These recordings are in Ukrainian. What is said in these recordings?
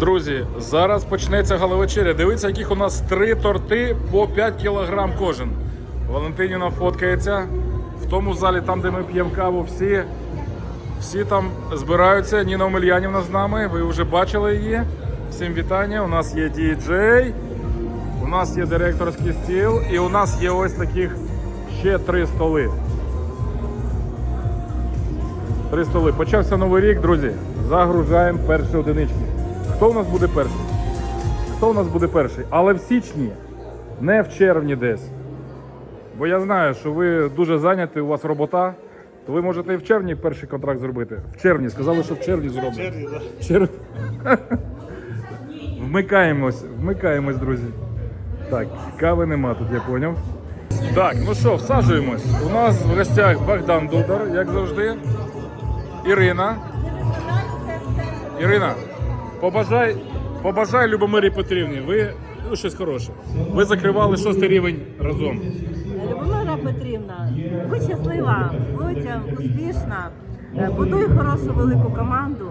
Друзі, зараз почнеться галавечеря. Дивіться, яких у нас три торти по 5 кілограм кожен. Валентиніна фоткається. В тому залі, там, де ми п'ємо каву, всі, всі там збираються. Ніна Омельянівна з нами. Ви вже бачили її. Всім вітання. У нас є діджей, у нас є директорський стіл, і у нас є ось таких ще три столи. Три столи. Почався новий рік, друзі. Загружаємо перші одинички. Хто у нас буде перший? Хто у нас буде перший? Але в січні, не в червні десь. Бо я знаю, що ви дуже зайняті, у вас робота, то ви можете і в червні перший контракт зробити. В червні, сказали, що в червні зроблять. Червні, так. Вмикаємось, вмикаємось, друзі. Так, кави нема тут, я поняв. Так, ну що, всаджуємось. У нас в гостях Богдан Дудар, як завжди. Ірина. Ірина, побажай, побажай Любомирі Петрівні. Ви ну, щось хороше. Ви закривали шостий рівень разом. Любомира Петрівна, будь щаслива, будь е, успішна, е, будуй хорошу велику команду.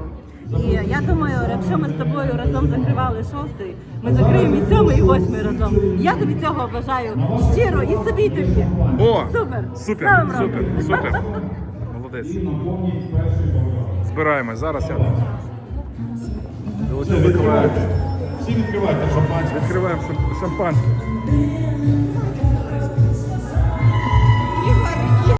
І я думаю, якщо ми з тобою разом закривали шостий, ми закриємо і сьомий, і восьмий разом. Я тобі цього бажаю щиро і собі і тобі. О! Супер! Супер, Слава Богу! супер, супер. Молодець. Збираємось. Зараз я. Володимир відкриваємо. Всі відкривайте шампанське. Відкриваємо шампанське.